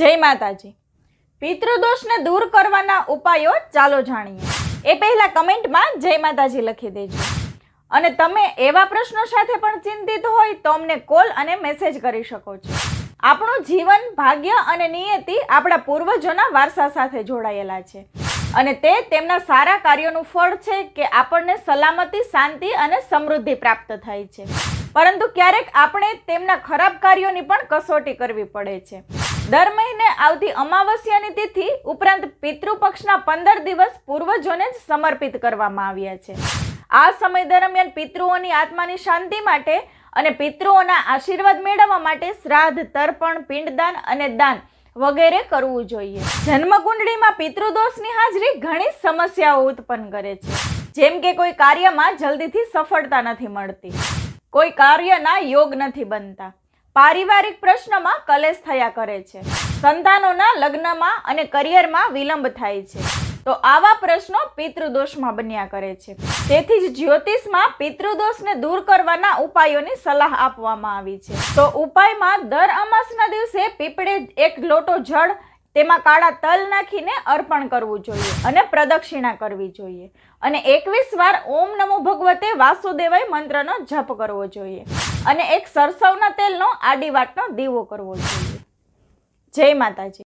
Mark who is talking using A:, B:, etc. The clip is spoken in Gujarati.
A: જય માતાજી. પિતૃદોષને દૂર કરવાના ઉપાયો ચાલો જાણીએ. એ પહેલાં કમેન્ટમાં જય માતાજી લખી દેજો. અને તમે એવા પ્રશ્નો સાથે પણ ચિંતિત હોય તો અમને કોલ અને મેસેજ કરી શકો છો. આપણું જીવન ભાગ્ય અને નિયતિ આપણા પૂર્વજોના વારસા સાથે જોડાયેલા છે. અને તે તેમના સારા કાર્યોનું ફળ છે કે આપણને સલામતી, શાંતિ અને સમૃદ્ધિ પ્રાપ્ત થાય છે. પરંતુ ક્યારેક આપણે તેમના ખરાબ કાર્યોની પણ કસોટી કરવી પડે છે. દર મહિને આવતી અમાવસ્યાની તિથિ ઉપરાંત પિતૃપક્ષના પંદર દિવસ પૂર્વજોને જ સમર્પિત કરવામાં આવ્યા છે. આ સમય દરમિયાન પિતૃઓની આત્માની શાંતિ માટે અને પિતૃઓના આશીર્વાદ મેળવવા માટે શ્રાદ્ધ, તર્પણ, પિંડદાન અને દાન વગેરે કરવું જોઈએ. જન્મકુંડળીમાં પિતૃદોષની હાજરી ઘણી સમસ્યાઓ ઉત્પન્ન કરે છે. જેમ કે કોઈ કાર્યમાં જલ્દીથી સફળતા નથી મળતી. કોઈ કાર્યના યોગ નથી બનતા. પારિવારિક પ્રશ્નમાં કલેશ થયા કરે છે. સંતાનોના લગ્નમાં અને કરિયરમાં વિલંબ થાય છે. તો આવા પ્રશ્નો પિતૃદોષમાં બન્યા કરે છે. તેથી જ જ્યોતિષમાં પિતૃદોષને દૂર કરવાના ઉપાયોની સલાહ આપવામાં આવી છે. તો ઉપાયમાં દર અમાસના દિવસે પીપળે એક લોટો જળ તેમાં કાળા તલ નાખીને અર્પણ કરવું જોઈએ અને પ્રદક્ષિણા કરવી જોઈએ. અને એકવીસ વાર ઓમ નમો ભગવતે વાસુદેવાય મંત્રનો જપ કરવો જોઈએ અને એક સરસવના તેલનો આડી વાટનો દીવો કરવો જોઈએ. જય માતાજી.